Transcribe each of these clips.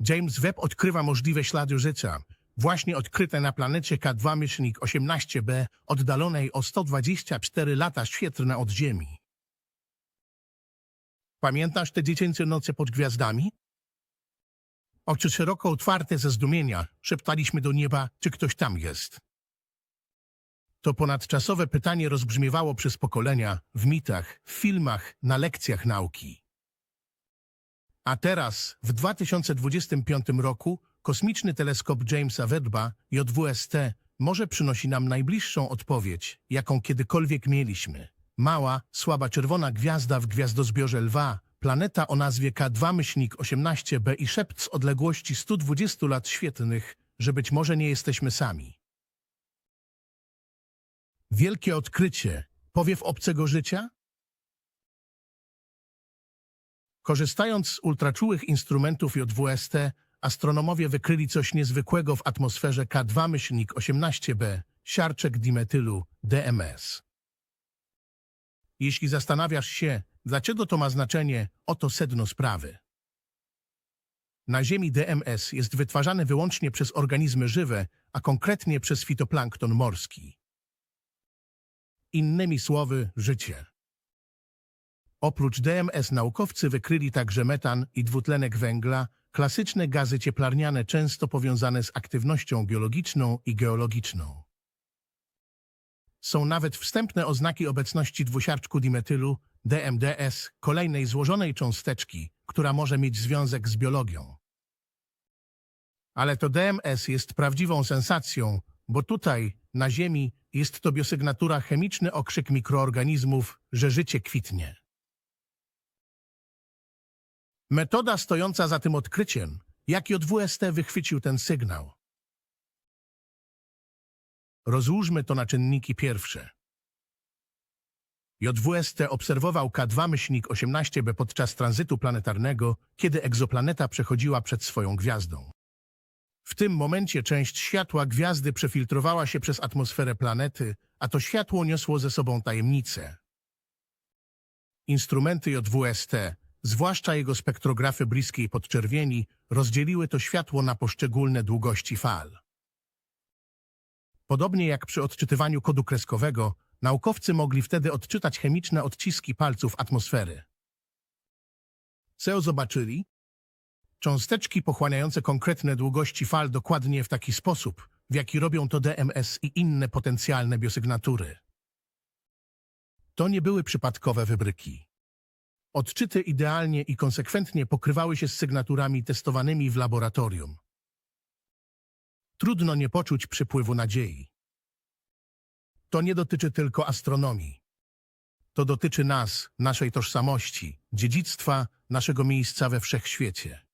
James Webb odkrywa możliwe ślady życia, właśnie odkryte na planecie K2-18b, oddalonej o 124 lata świetlne od Ziemi. Pamiętasz te dziecięce noce pod gwiazdami? Oczy szeroko otwarte ze zdumienia, szeptaliśmy do nieba, czy ktoś tam jest. To ponadczasowe pytanie rozbrzmiewało przez pokolenia, w mitach, w filmach, na lekcjach nauki. A teraz, w 2025 roku, kosmiczny teleskop Jamesa Webba, JWST, może przynosi nam najbliższą odpowiedź, jaką kiedykolwiek mieliśmy. Mała, słaba czerwona gwiazda w gwiazdozbiorze lwa, planeta o nazwie K2-18b i szept z odległości 120 lat świetlnych, że być może nie jesteśmy sami. Wielkie odkrycie, powiew obcego życia? Korzystając z ultraczułych instrumentów JWST, astronomowie wykryli coś niezwykłego w atmosferze K2-18b, siarczek dimetylu DMS. Jeśli zastanawiasz się, dlaczego to ma znaczenie, oto sedno sprawy. Na Ziemi DMS jest wytwarzany wyłącznie przez organizmy żywe, a konkretnie przez fitoplankton morski. Innymi słowy, życie. Oprócz DMS naukowcy wykryli także metan i dwutlenek węgla, klasyczne gazy cieplarniane często powiązane z aktywnością biologiczną i geologiczną. Są nawet wstępne oznaki obecności dwusiarczku dimetylu, DMDS, kolejnej złożonej cząsteczki, która może mieć związek z biologią. Ale to DMS jest prawdziwą sensacją, bo tutaj, na Ziemi, jest to biosygnatura chemiczny okrzyk mikroorganizmów, że życie kwitnie. Metoda stojąca za tym odkryciem, jak JWST wychwycił ten sygnał. Rozłóżmy to na czynniki pierwsze. JWST obserwował K2-18b podczas tranzytu planetarnego, kiedy egzoplaneta przechodziła przed swoją gwiazdą. W tym momencie część światła gwiazdy przefiltrowała się przez atmosferę planety, a to światło niosło ze sobą tajemnicę. Instrumenty JWST, zwłaszcza jego spektrografy bliskiej podczerwieni, rozdzieliły to światło na poszczególne długości fal. Podobnie jak przy odczytywaniu kodu kreskowego, naukowcy mogli wtedy odczytać chemiczne odciski palców atmosfery. Co zobaczyli? Cząsteczki pochłaniające konkretne długości fal dokładnie w taki sposób, w jaki robią to DMS i inne potencjalne biosygnatury. To nie były przypadkowe wybryki. Odczyty idealnie i konsekwentnie pokrywały się z sygnaturami testowanymi w laboratorium. Trudno nie poczuć przypływu nadziei. To nie dotyczy tylko astronomii. To dotyczy nas, naszej tożsamości, dziedzictwa, naszego miejsca we wszechświecie.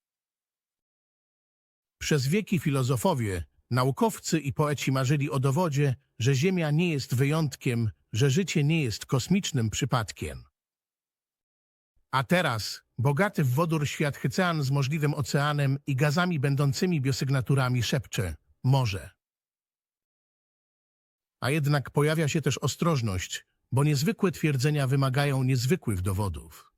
Przez wieki filozofowie, naukowcy i poeci marzyli o dowodzie, że Ziemia nie jest wyjątkiem, że życie nie jest kosmicznym przypadkiem. A teraz bogaty w wodór świat Hycean z możliwym oceanem i gazami będącymi biosygnaturami szepcze może. A jednak pojawia się też ostrożność, bo niezwykłe twierdzenia wymagają niezwykłych dowodów.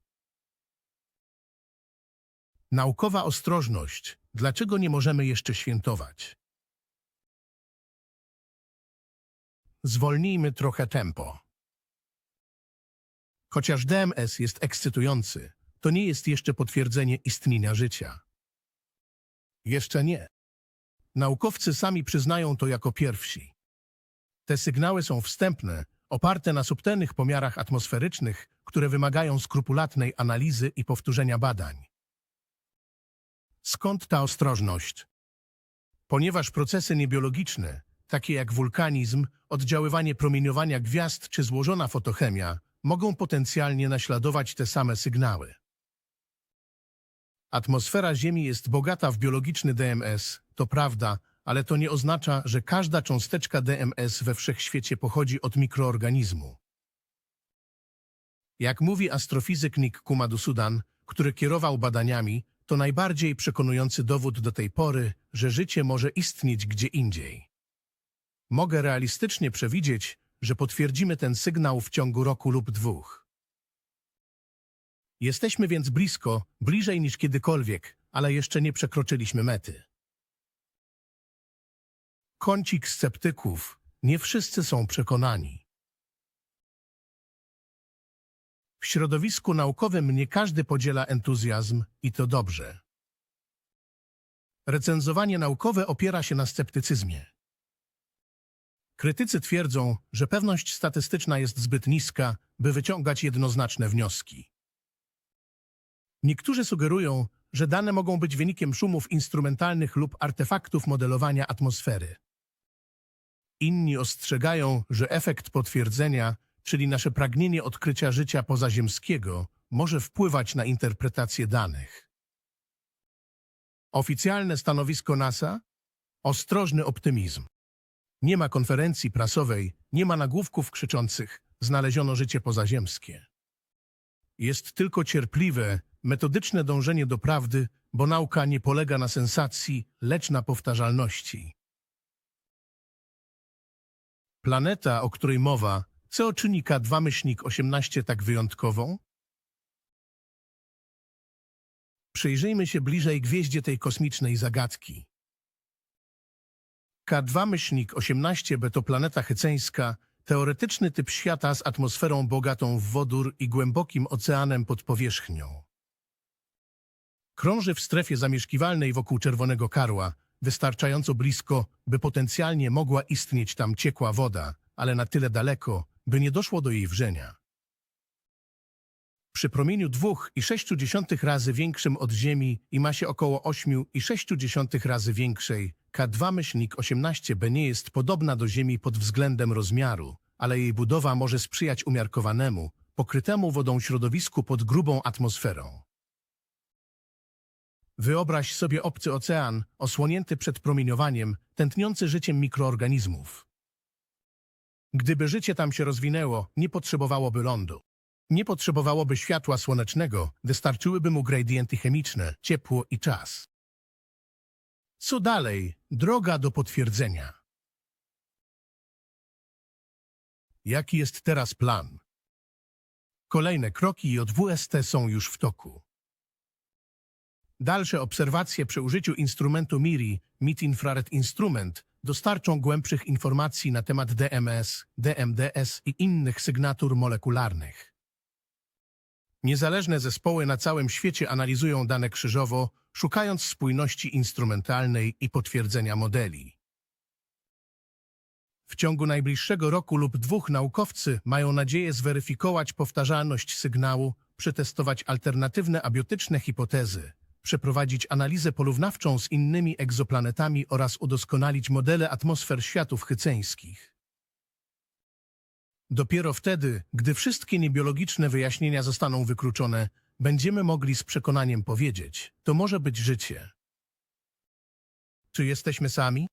Naukowa ostrożność. Dlaczego nie możemy jeszcze świętować? Zwolnijmy trochę tempo. Chociaż DMS jest ekscytujący, to nie jest jeszcze potwierdzenie istnienia życia. Jeszcze nie. Naukowcy sami przyznają to jako pierwsi. Te sygnały są wstępne, oparte na subtelnych pomiarach atmosferycznych, które wymagają skrupulatnej analizy i powtórzenia badań. Skąd ta ostrożność? Ponieważ procesy niebiologiczne, takie jak wulkanizm, oddziaływanie promieniowania gwiazd czy złożona fotochemia, mogą potencjalnie naśladować te same sygnały. Atmosfera Ziemi jest bogata w biologiczny DMS, to prawda, ale to nie oznacza, że każda cząsteczka DMS we wszechświecie pochodzi od mikroorganizmu. Jak mówi astrofizyk Nick Kumadusudan, który kierował badaniami, to najbardziej przekonujący dowód do tej pory, że życie może istnieć gdzie indziej. Mogę realistycznie przewidzieć, że potwierdzimy ten sygnał w ciągu roku lub dwóch. Jesteśmy więc blisko, bliżej niż kiedykolwiek, ale jeszcze nie przekroczyliśmy mety. Kącik sceptyków. Nie wszyscy są przekonani. W środowisku naukowym nie każdy podziela entuzjazm i to dobrze. Recenzowanie naukowe opiera się na sceptycyzmie. Krytycy twierdzą, że pewność statystyczna jest zbyt niska, by wyciągać jednoznaczne wnioski. Niektórzy sugerują, że dane mogą być wynikiem szumów instrumentalnych lub artefaktów modelowania atmosfery. Inni ostrzegają, że efekt potwierdzenia, czyli nasze pragnienie odkrycia życia pozaziemskiego, może wpływać na interpretację danych. Oficjalne stanowisko NASA? Ostrożny optymizm. Nie ma konferencji prasowej, nie ma nagłówków krzyczących znaleziono życie pozaziemskie. Jest tylko cierpliwe, metodyczne dążenie do prawdy, bo nauka nie polega na sensacji, lecz na powtarzalności. Planeta, o której mowa, co czyni K2 myślnik 18 tak wyjątkową? Przyjrzyjmy się bliżej gwieździe tej kosmicznej zagadki. K2 myślnik 18b to planeta hyceńska, teoretyczny typ świata z atmosferą bogatą w wodór i głębokim oceanem pod powierzchnią. Krąży w strefie zamieszkiwalnej wokół Czerwonego Karła, wystarczająco blisko, by potencjalnie mogła istnieć tam ciekła woda, ale na tyle daleko, by nie doszło do jej wrzenia. Przy promieniu 2,6 razy większym od Ziemi i masie około 8,6 razy większej, K2 myślnik 18b nie jest podobna do Ziemi pod względem rozmiaru, ale jej budowa może sprzyjać umiarkowanemu, pokrytemu wodą środowisku pod grubą atmosferą. Wyobraź sobie obcy ocean, osłonięty przed promieniowaniem, tętniący życiem mikroorganizmów. Gdyby życie tam się rozwinęło, nie potrzebowałoby lądu. Nie potrzebowałoby światła słonecznego, wystarczyłyby mu gradienty chemiczne, ciepło i czas. Co dalej? Droga do potwierdzenia. Jaki jest teraz plan? Kolejne kroki JWST są już w toku. Dalsze obserwacje przy użyciu instrumentu MIRI, Mid Infrared Instrument, dostarczą głębszych informacji na temat DMS, DMDS i innych sygnatur molekularnych. Niezależne zespoły na całym świecie analizują dane krzyżowo, szukając spójności instrumentalnej i potwierdzenia modeli. W ciągu najbliższego roku lub dwóch naukowcy mają nadzieję zweryfikować powtarzalność sygnału, przetestować alternatywne abiotyczne hipotezy, przeprowadzić analizę porównawczą z innymi egzoplanetami oraz udoskonalić modele atmosfer światów hyceńskich. Dopiero wtedy, gdy wszystkie niebiologiczne wyjaśnienia zostaną wykluczone, będziemy mogli z przekonaniem powiedzieć, to może być życie. Czy jesteśmy sami?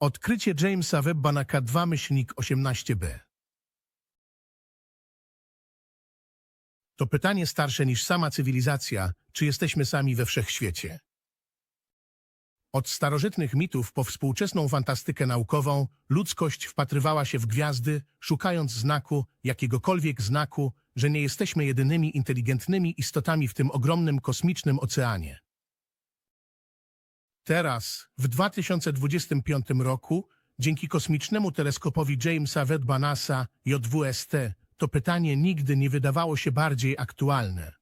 Odkrycie Jamesa Webba na K2 myślnik 18b. To pytanie starsze niż sama cywilizacja, czy jesteśmy sami we wszechświecie. Od starożytnych mitów po współczesną fantastykę naukową ludzkość wpatrywała się w gwiazdy, szukając znaku, jakiegokolwiek znaku, że nie jesteśmy jedynymi inteligentnymi istotami w tym ogromnym kosmicznym oceanie. Teraz, w 2025 roku, dzięki kosmicznemu teleskopowi Jamesa Webba NASA JWST, to pytanie nigdy nie wydawało się bardziej aktualne.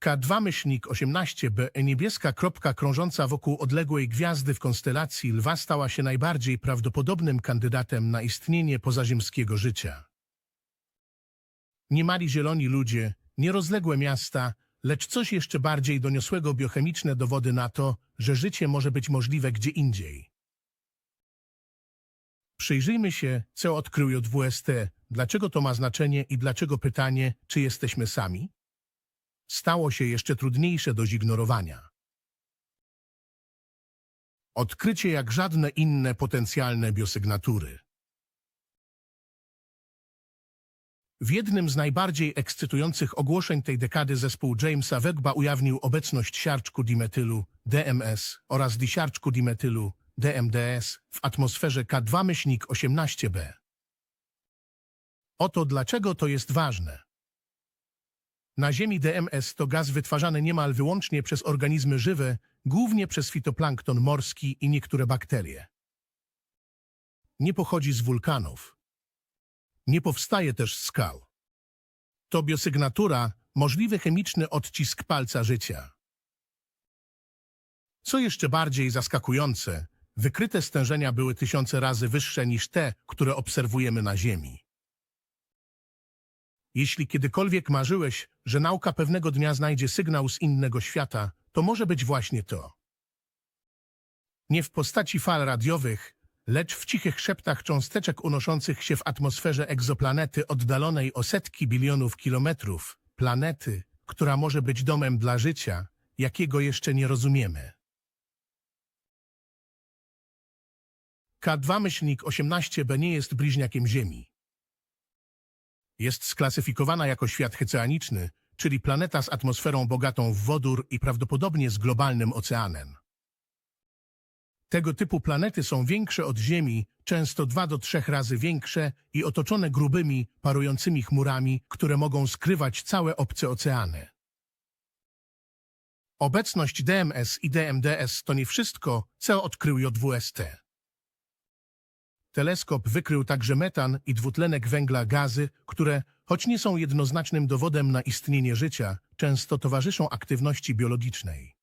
K2 myślnik 18b e niebieska kropka krążąca wokół odległej gwiazdy w konstelacji Lwa stała się najbardziej prawdopodobnym kandydatem na istnienie pozaziemskiego życia. Nie mali zieloni ludzie, nierozległe miasta, lecz coś jeszcze bardziej doniosłego biochemiczne dowody na to, że życie może być możliwe gdzie indziej. Przyjrzyjmy się, co odkrył JWST, dlaczego to ma znaczenie i dlaczego pytanie, czy jesteśmy sami? Stało się jeszcze trudniejsze do zignorowania. Odkrycie jak żadne inne potencjalne biosygnatury. W jednym z najbardziej ekscytujących ogłoszeń tej dekady zespół Jamesa Wegba ujawnił obecność siarczku dimetylu DMS oraz disiarczku dimetylu DMDS w atmosferze K2-18b. Oto dlaczego to jest ważne. Na Ziemi DMS to gaz wytwarzany niemal wyłącznie przez organizmy żywe, głównie przez fitoplankton morski i niektóre bakterie. Nie pochodzi z wulkanów. Nie powstaje też z skał. To biosygnatura, możliwy chemiczny odcisk palca życia. Co jeszcze bardziej zaskakujące, wykryte stężenia były tysiące razy wyższe niż te, które obserwujemy na Ziemi. Jeśli kiedykolwiek marzyłeś, że nauka pewnego dnia znajdzie sygnał z innego świata, to może być właśnie to. Nie w postaci fal radiowych, lecz w cichych szeptach cząsteczek unoszących się w atmosferze egzoplanety oddalonej o setki bilionów kilometrów, planety, która może być domem dla życia, jakiego jeszcze nie rozumiemy. K2-18b nie jest bliźniakiem Ziemi. Jest sklasyfikowana jako świat hyceaniczny, czyli planeta z atmosferą bogatą w wodór i prawdopodobnie z globalnym oceanem. Tego typu planety są większe od Ziemi, często dwa do trzech razy większe i otoczone grubymi, parującymi chmurami, które mogą skrywać całe obce oceany. Obecność DMS i DMDS to nie wszystko, co odkrył JWST. Teleskop wykrył także metan i dwutlenek węgla gazy, które, choć nie są jednoznacznym dowodem na istnienie życia, często towarzyszą aktywności biologicznej.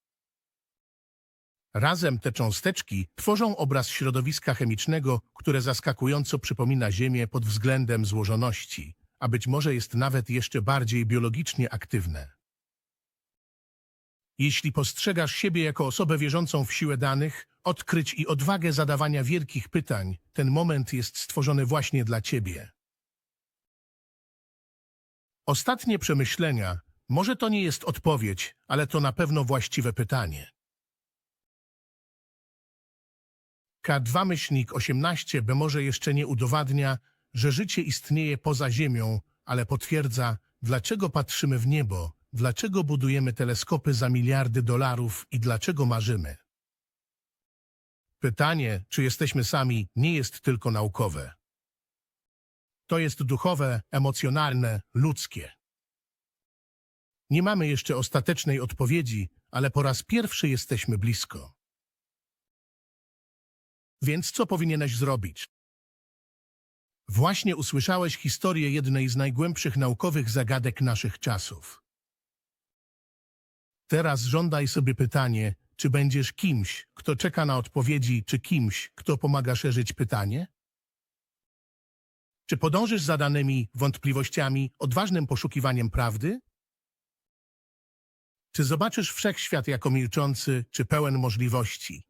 Razem te cząsteczki tworzą obraz środowiska chemicznego, które zaskakująco przypomina Ziemię pod względem złożoności, a być może jest nawet jeszcze bardziej biologicznie aktywne. Jeśli postrzegasz siebie jako osobę wierzącą w siłę danych, odkryć i odwagę zadawania wielkich pytań, ten moment jest stworzony właśnie dla ciebie. Ostatnie przemyślenia. Może to nie jest odpowiedź, ale to na pewno właściwe pytanie. K2-18b może jeszcze nie udowadnia, że życie istnieje poza Ziemią, ale potwierdza, dlaczego patrzymy w niebo, dlaczego budujemy teleskopy za miliardy dolarów i dlaczego marzymy. Pytanie, czy jesteśmy sami, nie jest tylko naukowe. To jest duchowe, emocjonalne, ludzkie. Nie mamy jeszcze ostatecznej odpowiedzi, ale po raz pierwszy jesteśmy blisko. Więc co powinieneś zrobić? Właśnie usłyszałeś historię jednej z najgłębszych naukowych zagadek naszych czasów. Teraz żądaj sobie pytanie, czy będziesz kimś, kto czeka na odpowiedzi, czy kimś, kto pomaga szerzyć pytanie? Czy podążysz za danymi wątpliwościami, odważnym poszukiwaniem prawdy? Czy zobaczysz wszechświat jako milczący, czy pełen możliwości?